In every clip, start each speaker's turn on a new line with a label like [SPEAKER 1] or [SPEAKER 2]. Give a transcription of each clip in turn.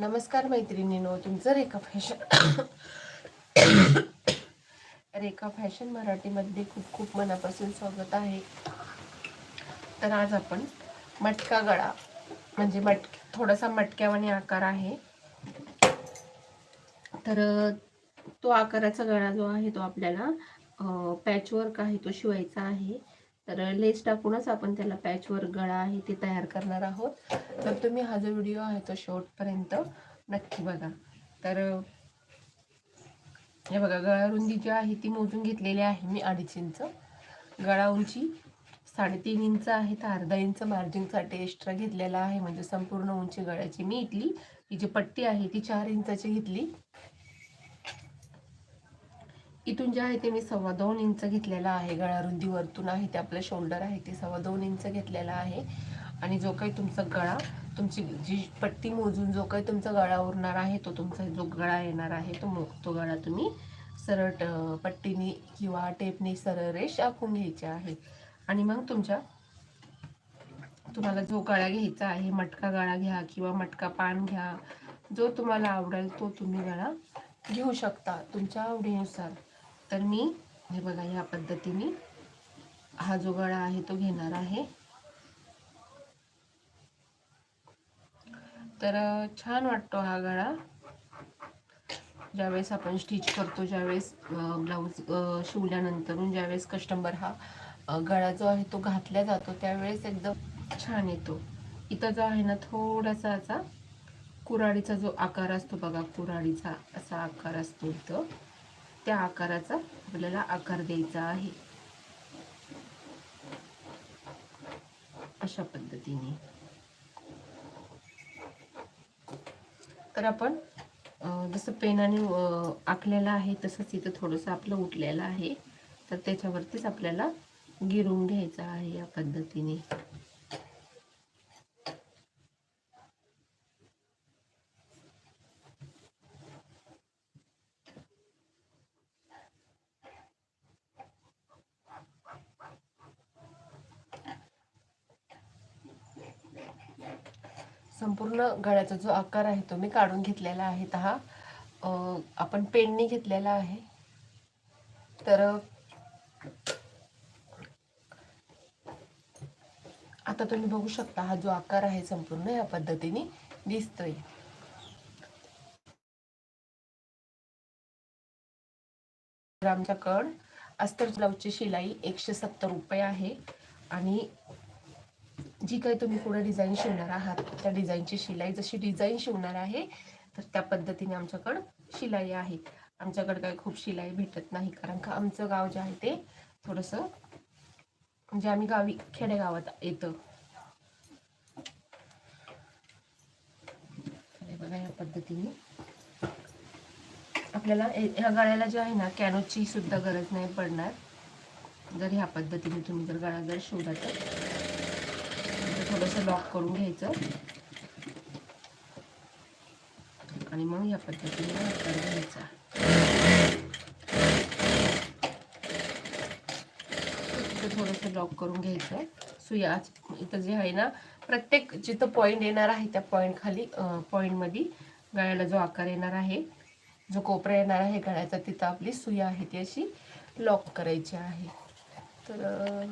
[SPEAKER 1] नमस्कार मैत्रिणीनो तुमचं रेखा फॅशन रेखा फॅशन मराठीमध्ये खूप खूप मनापासून स्वागत आहे. तर आज आपण मटका गळा म्हणजे मट थोडासा मटक्यावानी आकार आहे. तर तो आकाराचा गळा जो आहे तो आपल्याला पॅचवर्क आहे तो शिवायचा आहे. तर लेस टाकूनच आपण त्याला पॅचवर गळा आहे ते तयार करणार आहोत. तर तुम्ही हा जो व्हिडिओ आहे तो शेवटपर्यंत नक्की बघा. तर हे बघा गळा रुंदी जी आहे ती मोजून घेतलेली आहे मी अडीच इंच. गळा उंची साडेतीन इंच आहे तर अर्धा इंच मार्जिनसाठी एक्स्ट्रा घेतलेला आहे. म्हणजे संपूर्ण उंची गळ्याची मी इथली ही जी पट्टी आहे ती चार इंचाची घेतली. इथून जे आहे ते मी सव्वा दोन इंच घेतलेला आहे. गळा रुंदी वरतून आहे ते आपलं शोल्डर आहे ते सव्वा दोन इंच घेतलेला आहे. आणि जो काही तुमचा गळा तुमची जी पट्टी मोजून जो काही तुमचा गळा उरणार आहे तो तुमचा जो गळा येणार आहे तो मो तो गळा तुम्ही सरळ ट- पट्टीने किंवा टेपने सरळ रेष आखून घ्यायची आहे. आणि मग तुमच्या तुम्हाला जो गळा घ्यायचा आहे मटका गळा घ्या किंवा मटका पान घ्या जो तुम्हाला आवडेल तो तुम्ही गळा घेऊ शकता तुमच्या आवडीनुसार. तर मी हे बघा ह्या पद्धतीने हा जो गळा आहे तो घेणार आहे. तर छान वाटतो हा गळा. ज्यावेळेस आपण स्टिच करतो ज्यावेळेस ब्लाऊज शिवल्यानंतरून ज्यावेळेस कस्टमर हा गळा जो आहे तो घातला जातो त्यावेळेस एकदम छान येतो. इथं जो आहे ना थोडासा असा कुराडीचा जो आकार असतो बघा कुराडीचा असा आकार असतो इथं. त्या आकाराचा आपल्याला आकार द्यायचा आहे. अशा पद्धतीने. तर आपण जसं पेनाने आखलेलं आहे तसंच इथं थोडंसं आपलं उठलेलं आहे. तर त्याच्यावरतीच आपल्याला गिरून घ्यायचं आहे या पद्धतीने. संपूर्ण गळ्याचा जो आकार आहे तो मी काढून घेतलेला आहे. हा. आपण पेनने घेतलेला आहे. तर आता तुम्ही बघू शकता हा जो आकार आहे संपूर्ण या पद्धतीने दिसतोय. ग्रामचा आमच्याकड अस्तर ब्लाऊजची शिलाई एकशे सत्तर रुपये आहे. आणि जी काही तुम्ही पुढे डिझाईन शिवणार आहात त्या डिझाईनची शिलाई जशी डिझाईन शिवणार आहे तर त्या पद्धतीने आमच्याकडं शिलाई आहे. आमच्याकडं काही खूप शिलाई भेटत नाही कारण का आमचं गाव जे आहे ते थोडंसं म्हणजे आम्ही गावी खेडेगावात येतं. बघा या पद्धतीने. आपल्याला ए- ह्या गळ्याला जे आहे ना कॅनोची सुद्धा गरज नाही पडणार. जर ह्या पद्धतीने तुम्ही जर गळा जर शिवला तर थोडंसं लॉक करून घ्यायचं. आणि मग या पद्धतीने आकार घ्यायचा. इथं थोडंसं लॉक करून घ्यायचं. सुया इथं जे आहे ना प्रत्येक जिथं पॉईंट येणार आहे त्या पॉईंट खाली पॉईंटमध्ये गळ्याला जो आकार येणार आहे जो कोपरा येणार आहे गळ्याचा तिथं आपली सुया आहे ती अशी लॉक करायची आहे. तर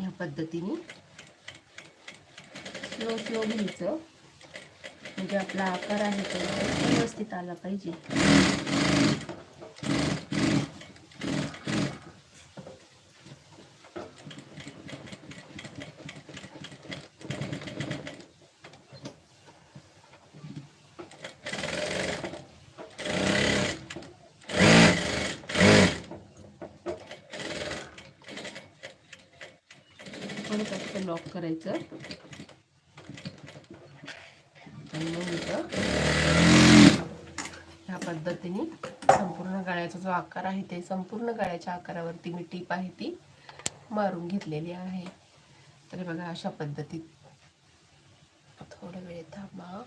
[SPEAKER 1] ह्या पद्धतीने. स्लो स्लो घ्यायचं. म्हणजे आपला आकार आहे तो व्यवस्थित आला पाहिजे पण फक्त लॉक करायचं. आणि मग इथं ह्या पद्धतीने संपूर्ण गळ्याचा जो आकार आहे ते संपूर्ण गळ्याच्या आकारावरती मी टीप आहे ती मारून घेतलेली आहे. तर बघा अशा पद्धतीत. थोडा वेळ थांबा.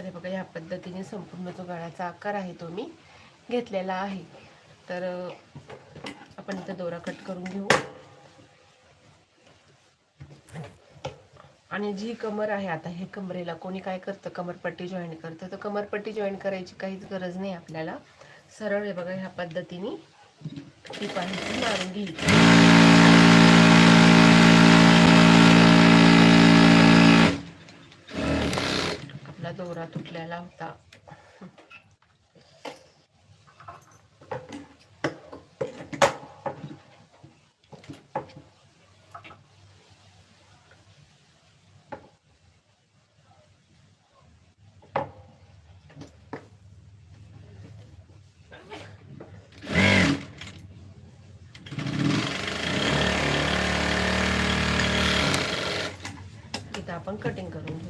[SPEAKER 1] तर हे बघा ह्या पद्धतीने संपूर्ण जो गळ्याचा आकार आहे तो मी घेतलेला आहे. तर आपण इथं दोरा कट करून घेऊ. आणि जी कमर आहे आता हे कमरेला कोणी काय करतं? कमरपट्टी जॉईन करतं. तर कमरपट्टी जॉईन करायची काहीच गरज नाही आपल्याला. सरळ आहे बघा ह्या पद्धतीने ती पाहिजे मारून घ्यायची. आपला दोरा तुटलेला होता. आपण कटिंग करून घेऊ.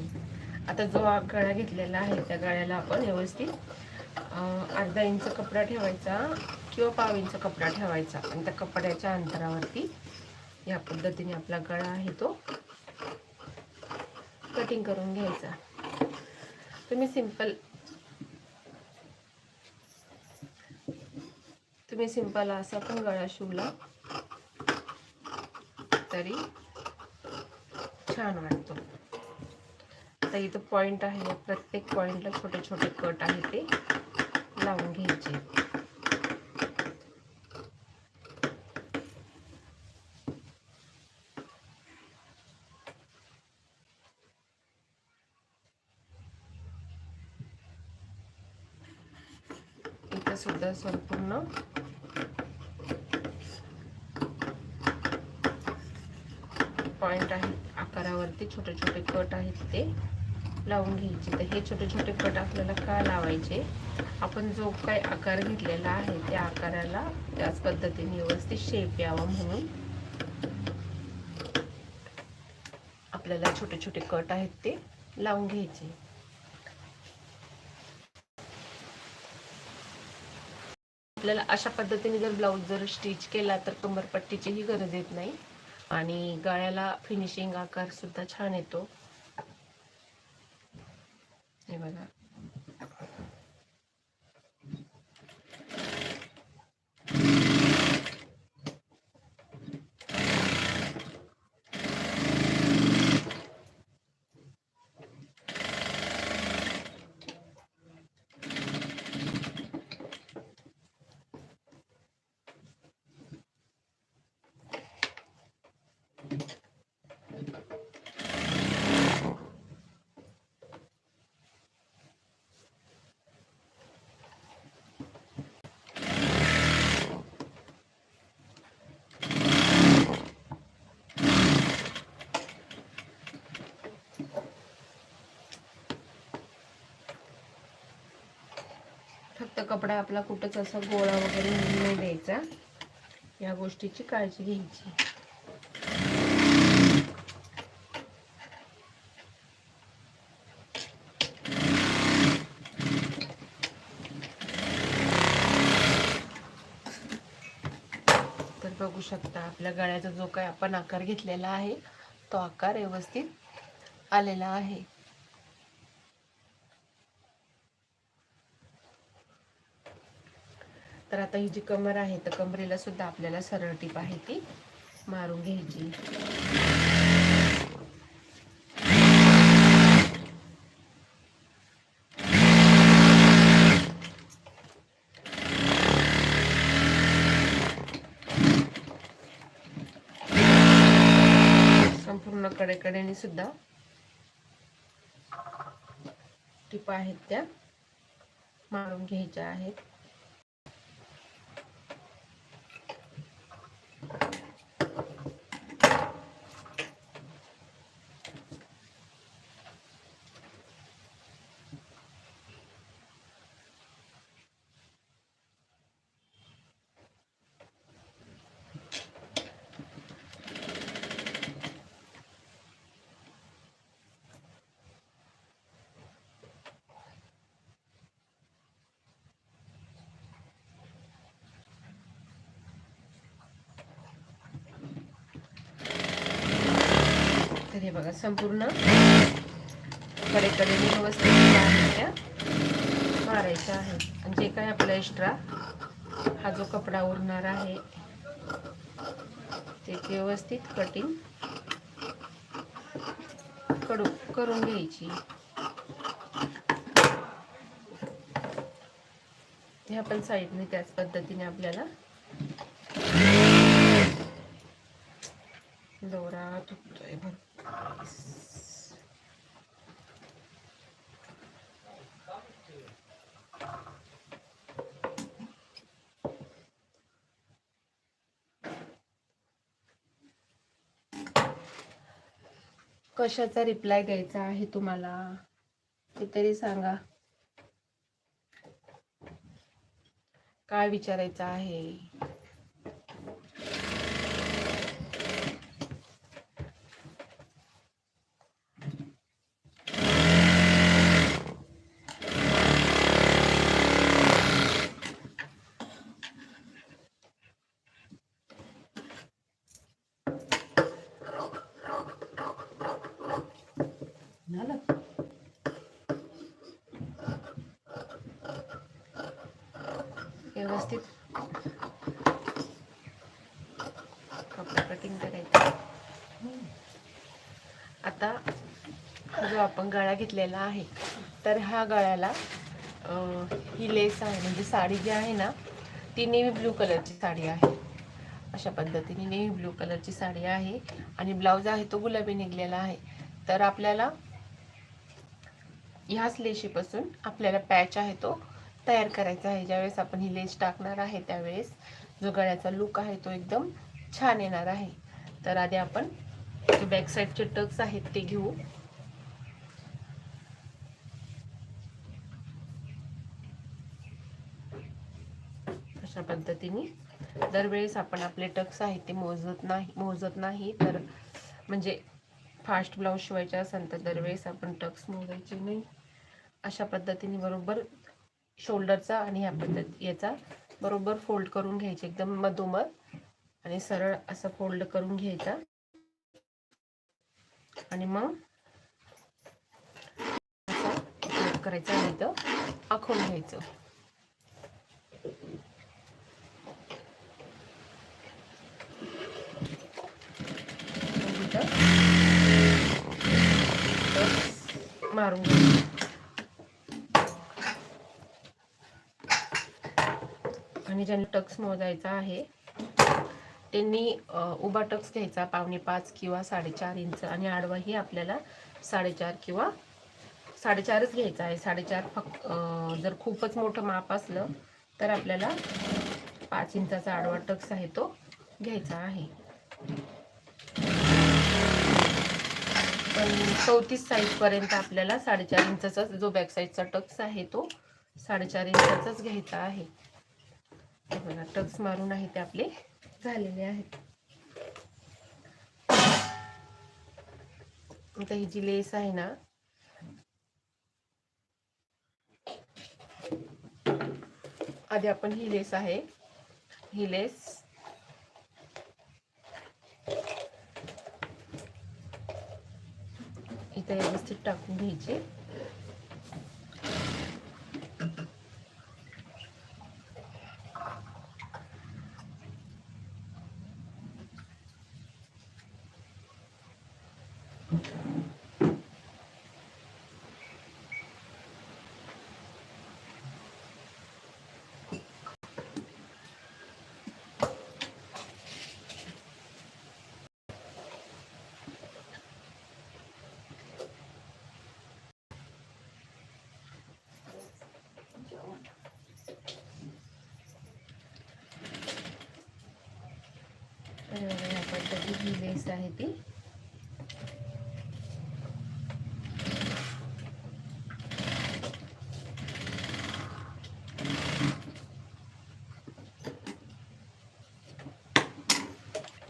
[SPEAKER 1] आता जो गळा घेतलेला आहे त्या गळ्याला आपण व्यवस्थित अर्धा इंच कपडा ठेवायचा किंवा पाव इंच कपडा ठेवायचा. आणि त्या कपड्याच्या अंतरावरती या पद्धतीने आपला गळा आहे तो कटिंग करून घ्यायचा. तुम्ही सिंपल तुम्ही सिंपल असा पण गळा शिवला तरी छान वाटतो. आता इथं पॉईंट आहे. प्रत्येक पॉईंटला छोटे छोटे कट आहे ते लावून घ्यायचे. इथं सुद्धा संपूर्ण पॉईंट आहे. आकारावरती छोटे छोटे कट आहेत ते लावून घ्यायचे. तर हे छोटे छोटे कट आपल्याला का लावायचे? आपण जो काय आकार घेतलेला आहे त्या आकाराला त्याच पद्धतीने व्यवस्थित शेप यावा म्हणून आपल्याला छोटे छोटे कट आहेत ते लावून घ्यायचे. आपल्याला अशा पद्धतीने जर ब्लाऊज जर स्टिच केला तर कंबरपट्टीचीही गरज येत नाही. आणि गळ्याला फिनिशिंग आकार सुद्धा छान येतो. हे बघा. तर कपडा आपला कुठंच असा गोळा वगैरे नाही द्यायचा. या गोष्टीची काळजी घ्यायची. तर बघू शकता आपल्या गळ्याचा जो काय आपण आकार घेतलेला आहे तो आकार व्यवस्थित आलेला आहे. तर आता ही जी कमर आहे तर कमरेला सुद्धा आपल्याला सरळ टीप आहे ती मारून घ्यायची. संपूर्ण कडेकडेने सुद्धा टिपा आहेत त्या मारून घ्यायच्या आहेत. बघा संपूर्ण कडेकडे व्यवस्थित ज्या त्या मारायच्या आहेत. आणि जे काय आपला एक्स्ट्रा हा जो कपडा उरणार आहे ते व्यवस्थित कटिंग कडू करून घ्यायची. ह्या पण साईडने त्याच पद्धतीने आपल्याला कशाचा रिप्लाय द्यायचा आहे तुम्हाला? ते तरी सांगा. काय विचारायचं आहे
[SPEAKER 2] झालं
[SPEAKER 1] व्यवस्थित. कपडा कटिंग करायचं. आता जो आपण गळा घेतलेला आहे तर ह्या गळ्याला ही लेस आहे म्हणजे साडी जी आहे ना ती नेव्ही ब्लू कलरची साडी आहे. अशा पद्धतीने नेव्ही ब्लू कलरची साडी आहे आणि ब्लाऊज आहे तो गुलाबी निघलेला आहे. तर आपल्याला ह्याच लेशीपासून आपल्याला पॅच आहे तो तयार करायचा आहे. ज्यावेळेस आपण ही लेस टाकणार आहे त्यावेळेस जो गळ्याचा लुक आहे तो एकदम छान येणार आहे. तर आधी आपण जे बॅक साईडचे टक्स आहेत ते घेऊ. अशा पद्धतीने. दरवेळेस आपण आपले टक्स आहेत ते मोजत नाही मोजत नाही. तर म्हणजे फास्ट ब्लाऊज शिवायचे असेल तर दरवेळेस आपण टक्स मोजायचे नाही. अशा पद्धतीने बरोबर शोल्डरचा आणि ह्या पद्धत याचा बरोबर फोल्ड करून घ्यायचे एकदम मधोमध आणि सरळ असं फोल्ड करून घ्यायचा. आणि मग करायचं आणि इथं आखून घ्यायचं. मारून घ्यायचं. आणि ज्यांनी टक्स मोजायचा आहे त्यांनी उभा टक्स घ्यायचा पावणे पाच किंवा साडेचार इंच आणि आडवाही आपल्याला साडेचार किंवा साडेचारच घ्यायचा आहे. साडेचार फक्त जर खूपच मोठं माप असलं तर आपल्याला पाच इंचाचा आडवा टक्स आहे तो घ्यायचा आहे. पण चौतीस साईजपर्यंत आपल्याला साडेचार इंचाचा जो बॅक साईडचा टक्स आहे तो साडेचार इंचाचाच घ्यायचा आहे. बघा टक्स मारून आहे ते आपले. झालेले आहेत. आता ही जी लेस आहे ना आधी आपण ही लेस आहे. ही लेस इथे व्यवस्थित टाकून घ्यायची. तर या ही लेस आहे ती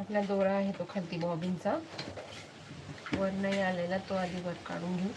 [SPEAKER 1] आपला दोरा आहे तो खालती बॉबिनचा वर नाही आलेला तो आधी वर काढून घेऊ.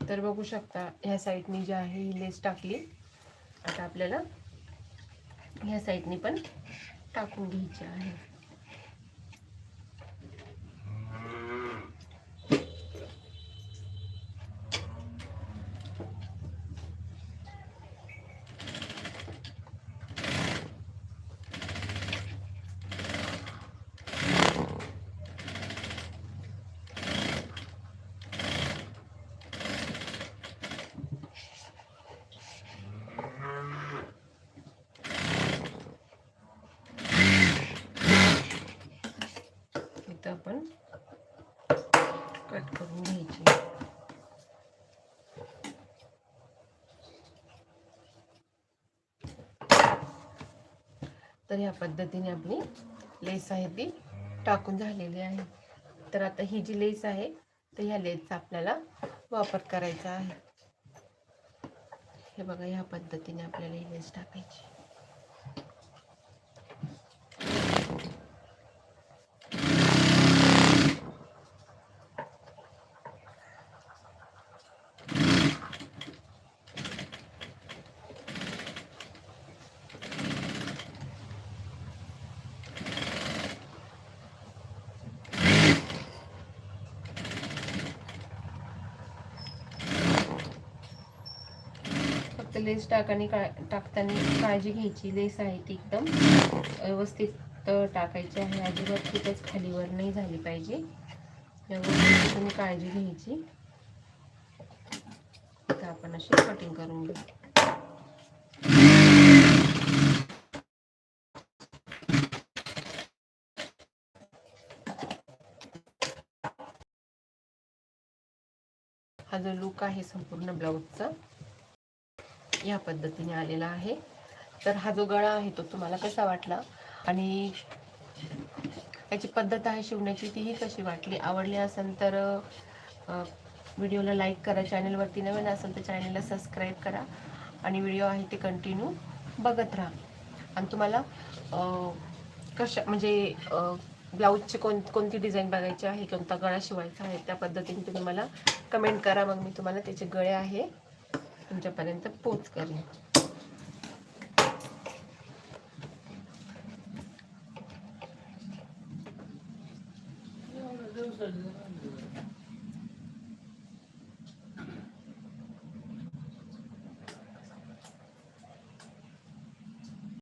[SPEAKER 1] तर बघू शकता ह्या साईडनी जी आहे ही लेस टाकली. आता आपल्याला ह्या साईडनी पण टाकून घ्यायची आहे इथं आपण कट करून घ्यायची तर ह्या पद्धतीने आपली लेस आहे ती टाकून झालेली आहे. तर आता ही जी लेस आहे तर ह्या लेसचा आपल्याला वापर करायचा आहे. हे बघा ह्या पद्धतीने आपल्याला ही लेस टाकायची फक्त लेस टाकाने का टाकताना काळजी घ्यायची लेस आहे ती एकदम. व्यवस्थित टाकायची आहे अजिबात तिथेच खालीवर नाही झाली पाहिजे. व्यवस्थित तुम्ही काळजी घ्यायची. तर आपण अशी कटिंग करून घेऊ. हा जो लुक आहे संपूर्ण ब्लाऊजचा या पद्धतीने आलेला आहे. तर हा जो गळा आहे तो तुम्हाला कसा वाटला? आणि याची पद्धत आहे शिवण्याची तीही कशी वाटली? आवडली असेल तर व्हिडिओला लाईक करा चॅनलवरती नवीन असेल तर चॅनलला सबस्क्राईब करा आणि व्हिडिओ आहे ते कंटिन्यू बघत राहा. आणि तुम्हाला कशा म्हणजे ब्लाऊजची कोण कोणती डिझाईन बघायची आहे कोणता गळा शिवायचा आहे त्या पद्धतीने तुम्ही मला कमेंट करा. मग मी तुम्हाला त्याचे गळे आहे तुमच्यापर्यंत पोच करेन.